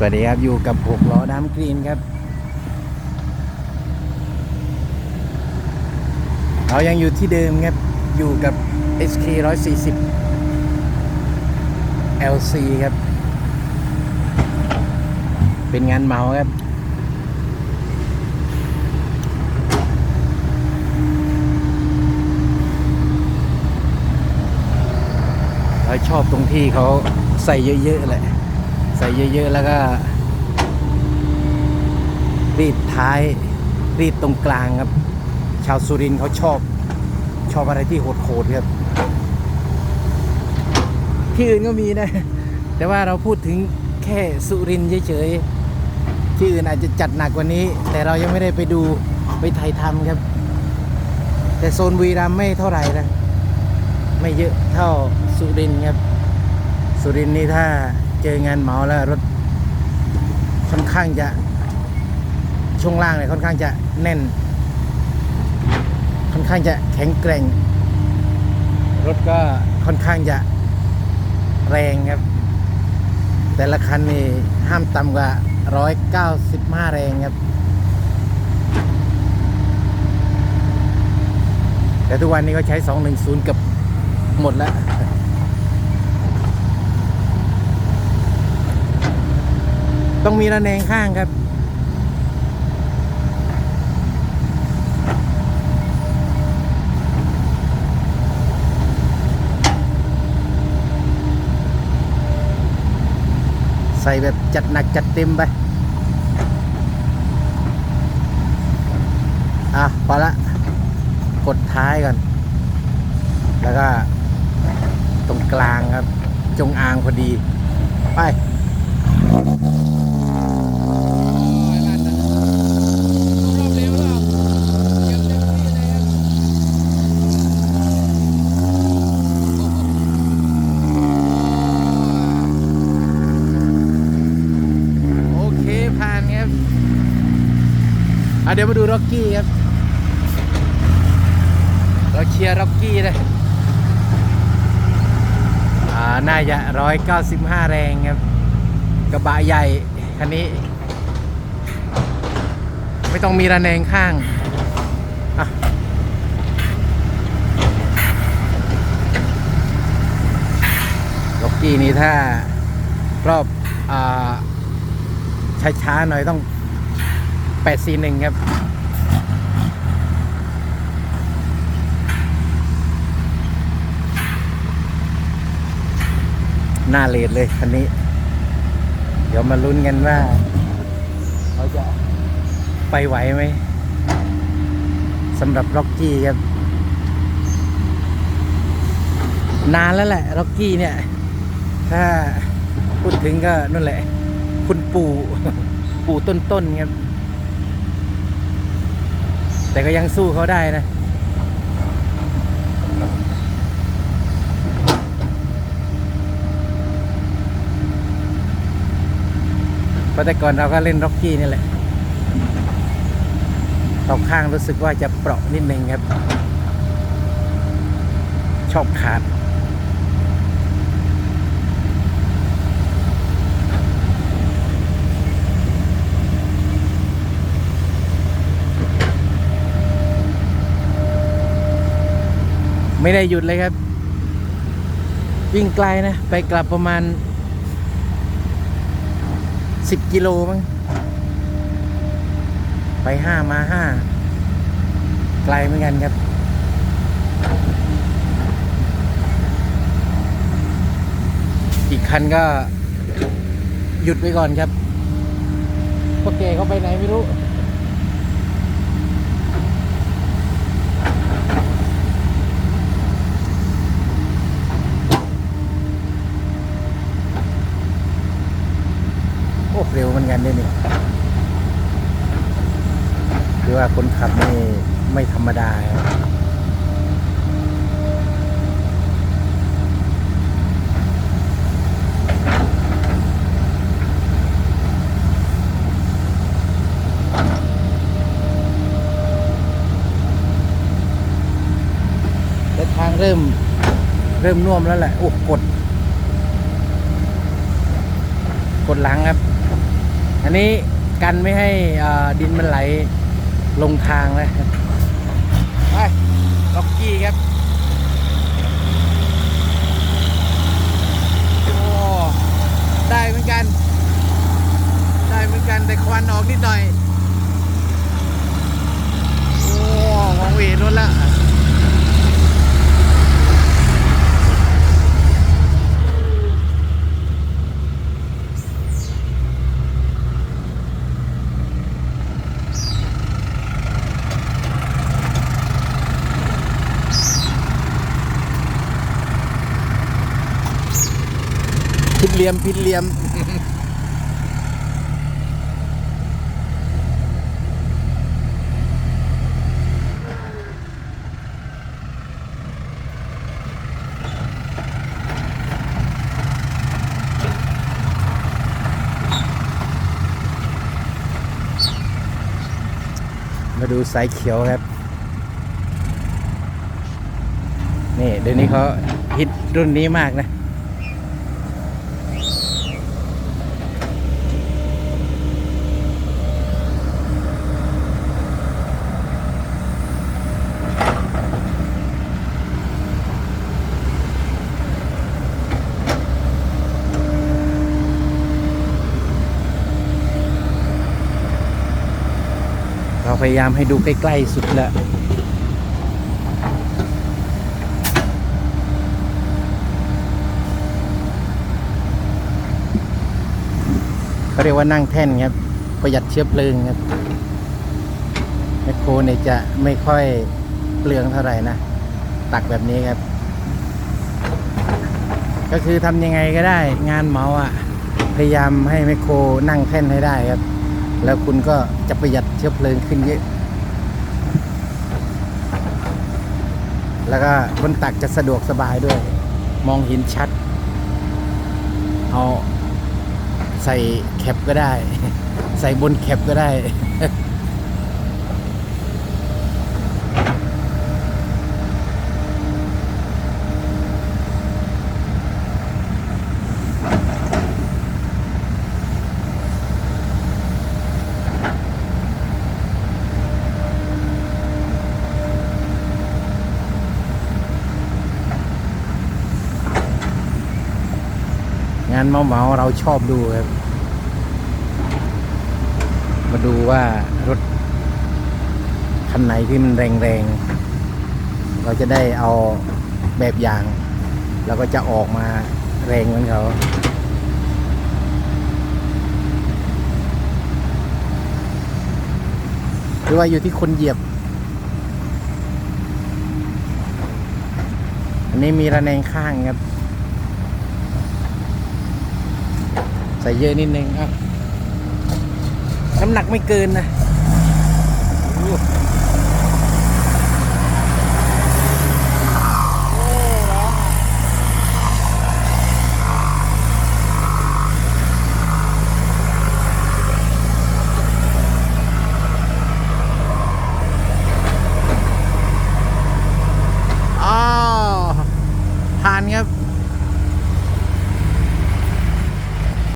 สวัสดีครับ อยู่กับหกล้อน้ำกรีนครับ เรายังอยู่ที่เดิมครับ อยู่กับ SK 140 LC ครับ เป็นงานเมาครับเราชอบตรงที่เขาใส่เยอะ ๆ แหละ ใส่เยอะๆ แล้วก็ รีดท้าย รีดตรงกลางครับ ชาวสุรินเขาชอบ ชอบอะไรที่โหดๆครับ ที่อื่นก็มีนะ แต่ว่าเราพูดถึงแค่สุรินเฉยๆ ที่อื่นอาจจะจัดหนักกว่านี้ แต่เรายังไม่ได้ไปดูไปไทยทำครับ แต่โซนบุรีรัมไม่เท่าไหร่นะ ไม่เยอะเท่าสุรินครับ สุรินนี่ถ้า เจองานเหมาแล้วรถค่อนข้างจะช่วงล่างเนี่ยค่อนข้างจะแน่น ค่อนข้างจะแข็งแกร่ง รถก็ค่อนข้างจะแรงครับ แต่ละคันนี่ห้ามต่ำกว่า 195 แรงครับ แต่ทุกวันนี้ก็ใช้ 210 กับหมดแล้ว ต้องมีระแนงข้างครับ ใส่แบบจัดหนักจัดเต็มไป อะพอละ กดท้ายก่อน แล้วก็ตรงกลางครับ จงอางพอดี ไป เคผ่านครับเดี๋ยวมาดูร็อกกี้ครับ เราเชียร์ร็อกกี้เลยน่าจะร้อยเก้าสิบห้าแรงครับ กระบะใหญ่คันนี้ ไม่ต้องมีระแนงข้างอะล็อกกี้นี้ถ้ารอบอ่าช้าๆหน่อยต้อง841ครับหน้าเลดเลยคันนี้ เดี๋ยวมาลุ้นกันว่าเขาจะไปไหวไหมสำหรับร็อกกี้ครับ นานแล้วแหละร็อกกี้เนี่ย ถ้าพูดถึงก็นั่นแหละ คุณปู่ปู่ต้นๆครับ แต่ก็ยังสู้เขาได้นะ ราะแต่ก่อนเราก็เล่นร็อกกี้นี่แหละตอกข้างรู้สึกว่าจะเปราะนิดนึงครับ ชอบขาด ไม่ได้หยุดเลยครับ วิ่งไกลนะ ไปกลับประมาณ สิบกิโลมั้งไปห้ามาห้าไกลเหมือนกันครับ อีกคันก็หยุดไปก่อนครับพวกเกเขาไปไหนไม่รู้ โอ้เร็วเหมือนกันด้วยนี่ คนขับนี่ไม่ธรรมดาครับแต่ทางเริ่มเริ่มน่วมแล้วแหละโอ้กด กดหลังครับ อันนี้กันไม่ให้ดินมันไหล ลงทางเลยไปล็อกกี้ครับ โอ้ ได้เหมือนกัน ได้เหมือนกันแต่ควันออกนิดหน่อย โอ้มองไม่เห็นรถละ ผิด เหลี่ยมผิดเหลี่ยม มาดูสายเขียวครับ นี่เดี๋ยวนี้เขาฮิตรุ่นนี้มากนะ เราพยายามให้ดูใกล้ ๆ สุดล้วเขาเรียกว่านั่งแท่นครับ ประหยัดเชื้อเพลิงครับแมคโครเนี่ยจะไม่ค่อยเปลืองเท่าไหร่นะ ตักแบบนี้ครับ ก็คือทำยังไงก็ได้ งานเมาอะ พยายามให้แมคโครนั่งแท่นให้ได้ครับ แล้วคุณก็จะประหยัดเชื้อเพลิงขึ้นเยอะ แล้วก็คนตักจะสะดวกสบายด้วย มองเห็นชัด เอาใส่แคปก็ได้ ใส่บนแคปก็ได้ งานเมาเมาเราชอบดูครับ มาดูว่ารถคันไหนที่มันแรงๆ เราจะได้เอาแบบอย่าง แล้วก็จะออกมาแรงเหมือนเขาหรือว่าอยู่ที่คนเหยียบ อันนี้มีระแนงข้างครับ ส่เยอะนิดนึงครับ น้ำหนักไม่เกินนะ